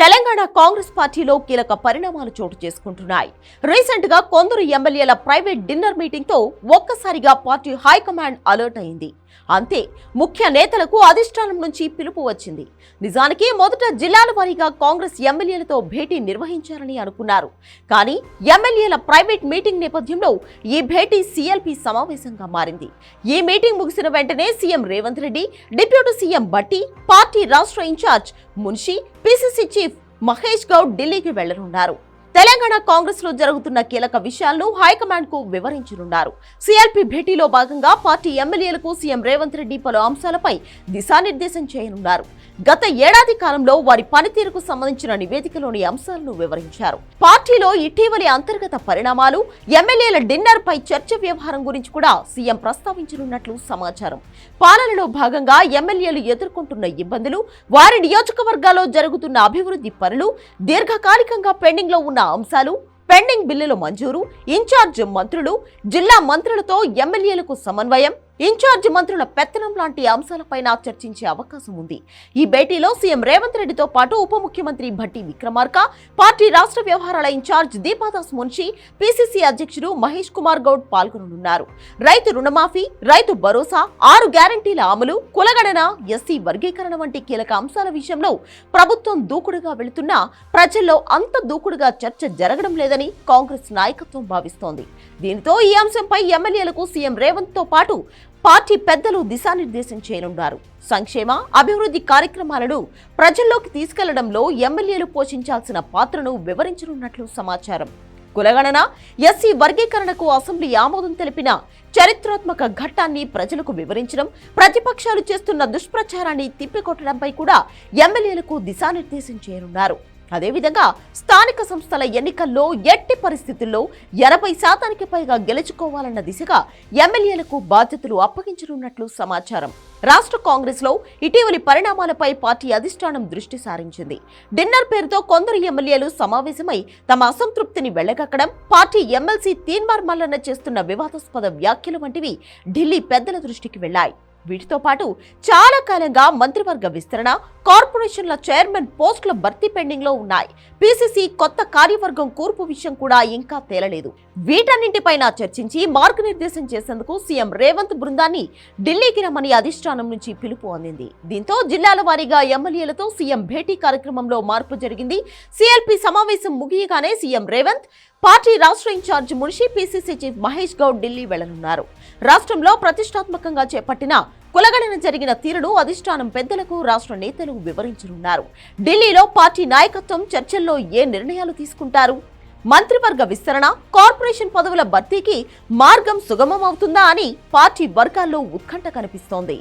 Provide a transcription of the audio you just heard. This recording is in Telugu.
తెలంగాణ కాంగ్రెస్ పార్టీలో కీలక పరిణామాలు చోటు చేసుకుంటున్నాయి. రీసెంట్గా కొందరు ఎమ్మెల్యేల ప్రైవేట్ డిన్నర్ మీటింగ్తో ఒక్కసారిగా పార్టీ హైకమాండ్ అలర్ట్ అయింది. అంతే ముఖ్య నేతలకు అధిష్టానం నుంచి పిలుపు వచ్చింది. నిజానికి మొదట జిల్లాల వారీగా కాంగ్రెస్ ఎమ్మెల్యేలతో భేటీ నిర్వహించారని అనుకున్నారు. కానీ ఎమ్మెల్యేల ప్రైవేట్ మీటింగ్ నేపథ్యంలో ఈ భేటీ సీఎల్పీ సమావేశంగా మారింది. ఈ మీటింగ్ ముగిసిన వెంటనే CM Revanth Reddy deputy CM Bhatti party రాష్ట్ర in charge Munshi PCC chief Mahesh Goud ఢిల్లీకి వెళ్ళనున్నారు. తెలంగాణ కాంగ్రెస్లో జరుగుతున్న కీలక విషయాలను హైకమాండ్కు వివరించనున్నారు. సిఎల్పి భేటీలో భాగంగా పార్టీ ఎమ్మెల్యేలకు సీఎం రేవంత్ రెడ్డి పలు అంశాలపై దిశానిర్దేశం చేయనున్నారు. గత ఏడాది కాలంలో వారి పనితీరుకు సంబంధించిన నివేదికలోని అంశాలను వివరించారు. పార్టీలో ఇటీవలి అంతర్గత పరిణామాలు ఎమ్మెల్యేల డిన్నర్ పై చర్చ వ్యవహారం గురించి కూడా సీఎం ప్రస్తావించనున్నట్లు సమాచారం. పాలనలో భాగంగా ఎమ్మెల్యేలు ఎదుర్కొంటున్న ఇబ్బందులు వారి నియోజకవర్గాల్లో జరుగుతున్న అభివృద్ధి పనులు దీర్ఘకాలికంగా పెండింగ్లో ఉన్న అంశాలు పెండింగ్ బిల్లుల మంజూరు ఇన్ఛార్జ్ మంత్రులు జిల్లా మంత్రులతో ఎమ్మెల్యేలకు సమన్వయం ఇన్ఛార్జ్ మంత్రుల పెత్తనం లాంటి అంశాలపైన చర్చించే అవకాశం ఉంది. ఈ భేటీలో సీఎం రేవంత్ రెడ్డితో పాటు ఉప ముఖ్యమంత్రి భట్టి విక్రమార్క పార్టీ రాష్ట్ర వ్యవహారాల ఇన్ఛార్జ్ దీపాదాస్ మున్షి పిసిసి అధ్యక్షుడు మహేష్ కుమార్ గౌడ్ పాల్గొననున్నారు. రైతు రుణమాఫీ రైతు భరోసా ఆరు గ్యారంటీల అమలు కులగణన ఎస్సీ వర్గీకరణ వంటి కీలక అంశాల విషయంలో ప్రభుత్వం దూకుడుగా వెళుతున్నా ప్రజల్లో అంత దూకుడుగా చర్చ జరగడం లేదని కాంగ్రెస్ నాయకత్వం భావిస్తోంది. దీంతో ఈ అంశంపై ఎమ్మెల్యేలకు సీఎం రేవంత్తో పాటు పార్టీ పెద్దలు దిశానిర్దేశం చేయనున్నారు. సంక్షేమ అభివృద్ధి కార్యక్రమాలను ప్రజల్లోకి తీసుకెళ్ళడంలో ఎమ్మెల్యేలు పోషించాల్సిన పాత్రను వివరించనున్నట్లు సమాచారం. కులగణన ఎస్సీ వర్గీకరణకు అసెంబ్లీ ఆమోదం తెలిపిన చరిత్రాత్మక ఘట్టాన్ని ప్రజలకు వివరించడం ప్రతిపక్షాలు చేస్తున్న దుష్ప్రచారాన్ని తిప్పికొట్టడంపై కూడా ఎమ్మెల్యేలకు దిశానిర్దేశం చేయనున్నారు. అదేవిధంగా స్థానిక సంస్థల ఎన్నికల్లో ఎట్టి పరిస్థితుల్లో ఎనభై శాతానికి పైగా గెలుచుకోవాలన్న దిశగా ఎమ్మెల్యేలకు బాధ్యతలు అప్పగించనున్నట్లు సమాచారం. రాష్ట్ర కాంగ్రెస్లో ఇటీవలి పరిణామాలపై పార్టీ అధిష్టానం దృష్టి సారించింది. డిన్నర్ పేరుతో కొందరు ఎమ్మెల్యేలు సమావేశమై తమ అసంతృప్తిని వెళ్ళగక్కడం పార్టీ ఎమ్మెల్సీ తీన్మార్ మల్లన్న చేస్తున్న వివాదాస్పద వ్యాఖ్యలు వంటివి ఢిల్లీ పెద్దల దృష్టికి వెళ్ళాయి వీటితో పాటు చాలా కాలంగా మంత్రివర్గ విస్తరణ కార్పొరేషన్ల చైర్మన్ పోస్టుల భర్తీ పెండింగ్లో ఉన్నాయి. పిసిసి కొత్త కార్యవర్గం కూర్పు విషయం కూడా ఇంకా తేలలేదు. వీటన్నింటిపైన చర్చించి మార్గనిర్దేశం చేసేందుకు సీఎం రేవంత్ బృందాన్ని ఢిల్లీకి రమ్మని అధిష్టానం నుంచి పిలుపు అందింది. దీంతో జిల్లాల వారీగా ఎమ్మెల్యేలతో సీఎం భేటీ కార్యక్రమంలో మార్పు జరిగింది. సిఎల్పి సమావేశం ముగియగానే సీఎం రేవంత్ పార్టీ రాష్ట్ర in charge Munshi PCC chief Mahesh Goud Delhi వెళ్ళనున్నారు. రాష్ట్రంలో ప్రతిష్టాత్మకంగా చేపట్టిన కులగణన జరిగిన తీరును అధిష్టానం పెద్దలకు రాష్ట్ర నేతలు వివరించనున్నారు. ఢిల్లీలో పార్టీ నాయకత్వం చర్చల్లో ఏ నిర్ణయాలు తీసుకుంటారు? మంత్రివర్గ విస్తరణ కార్పొరేషన్ పదవుల భర్తీకి మార్గం సుగమం అవుతుందా అని పార్టీ వర్గాల్లో ఉత్కంఠ కనిపిస్తోంది.